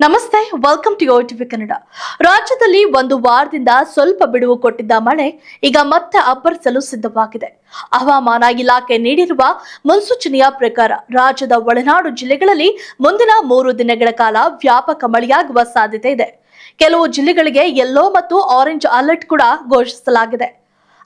ನಮಸ್ತೆ welcome to TV Kannada ರಾಜ್ಯದಲ್ಲಿ ಒಂದು ವಾರದಿಂದ ಸ್ವಲ್ಪ ಬಿಡುವು ಕೊಟ್ಟಿದ್ದ ಮಳೆ ಈಗ ಮತ್ತೆ ಅಬ್ಬರಿಸಲು ಸಿದ್ಧವಾಗಿದೆ. ಹವಾಮಾನ ಇಲಾಖೆ ನೀಡಿರುವ ಮುನ್ಸೂಚನೆಯ ಪ್ರಕಾರ ರಾಜ್ಯದ ಒಳನಾಡು ಜಿಲ್ಲೆಗಳಲ್ಲಿ ಮುಂದಿನ ಮೂರು ದಿನಗಳ ಕಾಲ ವ್ಯಾಪಕ ಮಳೆಯಾಗುವ ಸಾಧ್ಯತೆ ಇದೆ. ಕೆಲವು ಜಿಲ್ಲೆಗಳಿಗೆ ಯೆಲ್ಲೋ ಮತ್ತು ಆರೆಂಜ್ ಅಲರ್ಟ್ ಕೂಡ ಘೋಷಿಸಲಾಗಿದೆ.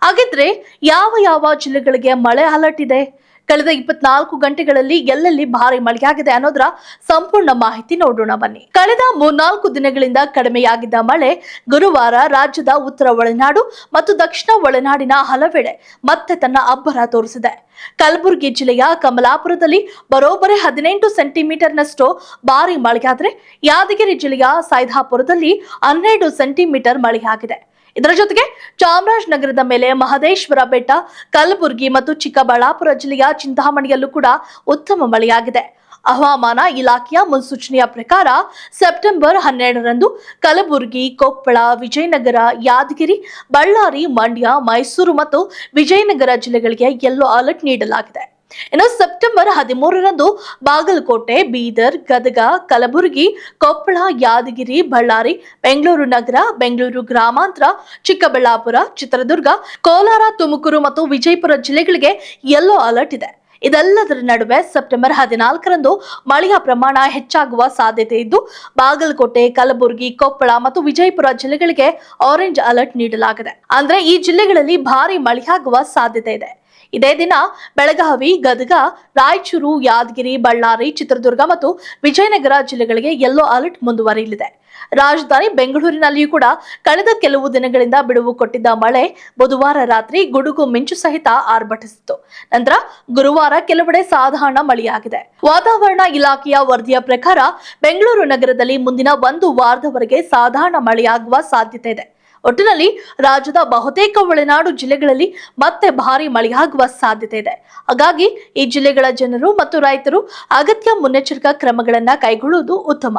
ಹಾಗಿದ್ರೆ ಯಾವ ಯಾವ ಜಿಲ್ಲೆಗಳಿಗೆ ಮಳೆ ಅಲರ್ಟ್ ಇದೆ? ಕಳೆದ ಇಪ್ಪತ್ನಾಲ್ಕು ಗಂಟೆಗಳಲ್ಲಿ ಎಲ್ಲೆಲ್ಲಿ ಭಾರಿ ಮಳೆಯಾಗಿದೆ ಅನ್ನೋದರ ಸಂಪೂರ್ಣ ಮಾಹಿತಿ ನೋಡೋಣ ಬನ್ನಿ. ಕಳೆದ ಮೂರ್ನಾಲ್ಕು ದಿನಗಳಿಂದ ಕಡಿಮೆಯಾಗಿದ್ದ ಮಳೆ ಗುರುವಾರ ರಾಜ್ಯದ ಉತ್ತರ ಒಳನಾಡು ಮತ್ತು ದಕ್ಷಿಣ ಒಳನಾಡಿನ ಹಲವೆಡೆ ಮತ್ತೆ ತನ್ನ ಅಬ್ಬರ ತೋರಿಸಿದೆ. ಕಲಬುರಗಿ ಜಿಲ್ಲೆಯ ಕಮಲಾಪುರದಲ್ಲಿ ಬರೋಬ್ಬರಿ ಹದಿನೆಂಟು ಸೆಂಟಿಮೀಟರ್ನಷ್ಟು ಭಾರಿ ಮಳೆಯಾದರೆ ಯಾದಗಿರಿ ಜಿಲ್ಲೆಯ ಸೈದಾಪುರದಲ್ಲಿ ಹನ್ನೆರಡು ಸೆಂಟಿಮೀಟರ್ ಮಳೆಯಾಗಿದೆ. ಇದರ ಜೊತೆಗೆ ಚಾಮರಾಜನಗರದ ಮೇಲೆ ಮಹದೇಶ್ವರ ಬೆಟ್ಟ, ಕಲಬುರಗಿ ಮತ್ತು ಚಿಕ್ಕಬಳ್ಳಾಪುರ ಜಿಲ್ಲೆಯ ಚಿಂತಾಮಣಿಯಲ್ಲೂ ಕೂಡ ಉತ್ತಮ ಮಳೆಯಾಗಿದೆ. ಹವಾಮಾನ ಇಲಾಖೆಯ ಮುನ್ಸೂಚನೆಯ ಪ್ರಕಾರ ಸೆಪ್ಟೆಂಬರ್ ಹನ್ನೆರಡರಂದು ಕಲಬುರಗಿ, ಕೊಪ್ಪಳ, ವಿಜಯನಗರ, ಯಾದಗಿರಿ, ಬಳ್ಳಾರಿ, ಮಂಡ್ಯ, ಮೈಸೂರು ಮತ್ತು ವಿಜಯನಗರ ಜಿಲ್ಲೆಗಳಿಗೆ ಯೆಲ್ಲೋ ಅಲರ್ಟ್ ನೀಡಲಾಗಿದೆ. ಇನ್ನು ಸೆಪ್ಟೆಂಬರ್ ಹದಿಮೂರರಂದು ಬಾಗಲಕೋಟೆ, ಬೀದರ್, ಗದಗ, ಕಲಬುರಗಿ, ಕೊಪ್ಪಳ, ಯಾದಗಿರಿ, ಬಳ್ಳಾರಿ, ಬೆಂಗಳೂರು ನಗರ, ಬೆಂಗಳೂರು ಗ್ರಾಮಾಂತರ, ಚಿಕ್ಕಬಳ್ಳಾಪುರ, ಚಿತ್ರದುರ್ಗ, ಕೋಲಾರ, ತುಮಕೂರು ಮತ್ತು ವಿಜಯಪುರ ಜಿಲ್ಲೆಗಳಿಗೆ ಯೆಲ್ಲೋ ಅಲರ್ಟ್ ಇದೆ. ಇದೆಲ್ಲದರ ನಡುವೆ ಸೆಪ್ಟೆಂಬರ್ ಹದಿನಾಲ್ಕರಂದು ಮಳೆಯ ಪ್ರಮಾಣ ಹೆಚ್ಚಾಗುವ ಸಾಧ್ಯತೆ ಇದ್ದು, ಬಾಗಲಕೋಟೆ, ಕಲಬುರಗಿ, ಕೊಪ್ಪಳ ಮತ್ತು ವಿಜಯಪುರ ಜಿಲ್ಲೆಗಳಿಗೆ ಆರೆಂಜ್ ಅಲರ್ಟ್ ನೀಡಲಾಗಿದೆ. ಅಂದ್ರೆ ಈ ಜಿಲ್ಲೆಗಳಲ್ಲಿ ಭಾರಿ ಮಳೆಯಾಗುವ ಸಾಧ್ಯತೆ ಇದೆ. ಇದೇ ದಿನ ಬೆಳಗಾವಿ, ಗದಗ, ರಾಯಚೂರು, ಯಾದಗಿರಿ, ಬಳ್ಳಾರಿ, ಚಿತ್ರದುರ್ಗ ಮತ್ತು ವಿಜಯನಗರ ಜಿಲ್ಲೆಗಳಿಗೆ ಯೆಲ್ಲೋ ಅಲರ್ಟ್ ಮುಂದುವರಿಯಲಿದೆ. ರಾಜಧಾನಿ ಬೆಂಗಳೂರಿನಲ್ಲಿಯೂ ಕೂಡ ಕಳೆದ ಕೆಲವು ದಿನಗಳಿಂದ ಬಿಡುವು ಕೊಟ್ಟಿದ್ದ ಮಳೆ ಬುಧವಾರ ರಾತ್ರಿ ಗುಡುಗು ಮಿಂಚು ಸಹಿತ ಆರ್ಭಟಿಸಿತು ನಂತರ ಗುರುವಾರ ಕೆಲವೆಡೆ ಸಾಧಾರಣ ಮಳೆಯಾಗಿದೆ. ವಾತಾವರಣ ಇಲಾಖೆಯ ವರದಿಯ ಪ್ರಕಾರ ಬೆಂಗಳೂರು ನಗರದಲ್ಲಿ ಮುಂದಿನ ಒಂದು ವಾರದವರೆಗೆ ಸಾಧಾರಣ ಮಳೆಯಾಗುವ ಸಾಧ್ಯತೆ ಇದೆ. ಒಟ್ಟಿನಲ್ಲಿ ರಾಜ್ಯದ ಬಹುತೇಕ ಒಳನಾಡು ಜಿಲ್ಲೆಗಳಲ್ಲಿ ಮತ್ತೆ ಭಾರಿ ಮಳೆಯಾಗುವ ಸಾಧ್ಯತೆ ಇದೆ. ಹಾಗಾಗಿ ಈ ಜಿಲ್ಲೆಗಳ ಜನರು ಮತ್ತು ರೈತರು ಅಗತ್ಯ ಮುನ್ನೆಚ್ಚರಿಕಾ ಕ್ರಮಗಳನ್ನು ಕೈಗೊಳ್ಳುವುದು ಉತ್ತಮ.